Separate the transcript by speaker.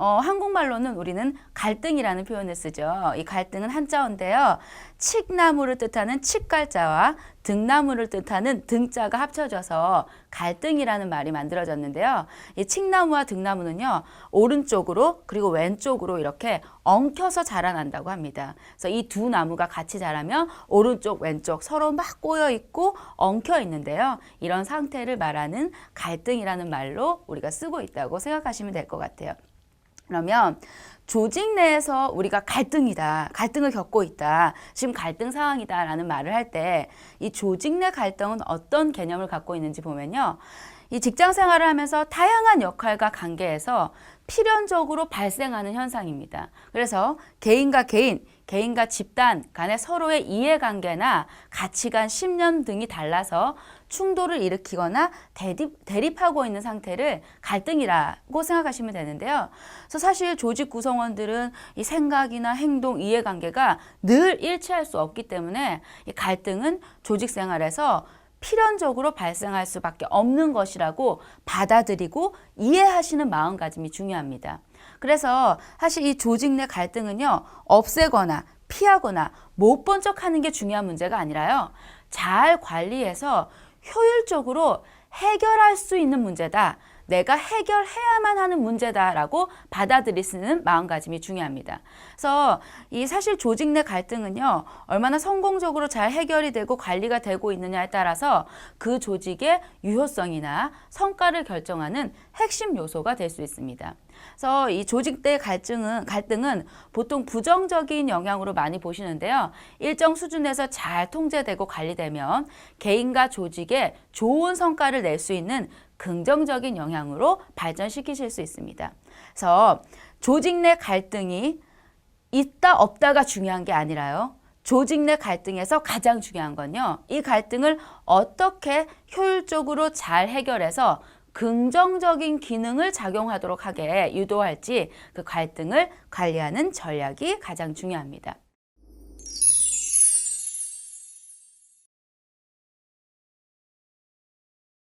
Speaker 1: 어, 한국말로는 우리는 갈등이라는 표현을 쓰죠. 이 갈등은 한자어인데요. 칡나무를 뜻하는 칡갈자와 등나무를 뜻하는 등자가 합쳐져서 갈등이라는 말이 만들어졌는데요. 이 칡나무와 등나무는요, 오른쪽으로 그리고 왼쪽으로 이렇게 엉켜서 자라난다고 합니다. 그래서 이 두 나무가 같이 자라면 오른쪽, 왼쪽 서로 막 꼬여 있고 엉켜 있는데요. 이런 상태를 말하는 갈등이라는 말로 우리가 쓰고 있다고 생각하시면 될 것 같아요. 그러면 조직 내에서 우리가 갈등이다, 갈등을 겪고 있다, 지금 갈등 상황이다라는 말을 할 때 이 조직 내 갈등은 어떤 개념을 갖고 있는지 보면요. 이 직장 생활을 하면서 다양한 역할과 관계에서 필연적으로 발생하는 현상입니다. 그래서 개인과 개인, 개인과 집단 간의 서로의 이해관계나 가치관, 신념 등이 달라서 충돌을 일으키거나 대립, 대립하고 있는 상태를 갈등이라고 생각하시면 되는데요. 그래서 사실 조직 구성원들은 이 생각이나 행동, 이해관계가 늘 일치할 수 없기 때문에 이 갈등은 조직 생활에서 필연적으로 발생할 수밖에 없는 것이라고 받아들이고 이해하시는 마음가짐이 중요합니다. 그래서 사실 이 조직 내 갈등은요, 없애거나 피하거나 못 본 척 하는 게 중요한 문제가 아니라요, 잘 관리해서 효율적으로 해결할 수 있는 문제다. 내가 해결해야만 하는 문제다라고 받아들이시는 마음가짐이 중요합니다. 그래서 이 사실 조직 내 갈등은요, 얼마나 성공적으로 잘 해결이 되고 관리가 되고 있느냐에 따라서 그 조직의 유효성이나 성과를 결정하는 핵심 요소가 될 수 있습니다. 그래서 이 조직 내 갈등은 갈등은 보통 부정적인 영향으로 많이 보시는데요. 일정 수준에서 잘 통제되고 관리되면 개인과 조직에 좋은 성과를 낼 수 있는 긍정적인 영향으로 발전시키실 수 있습니다. 그래서 조직 내 갈등이 있다 없다가 중요한 게 아니라요. 조직 내 갈등에서 가장 중요한 건요. 이 갈등을 어떻게 효율적으로 잘 해결해서 긍정적인 기능을 작용하도록 하게 유도할지 그 갈등을 관리하는 전략이 가장 중요합니다.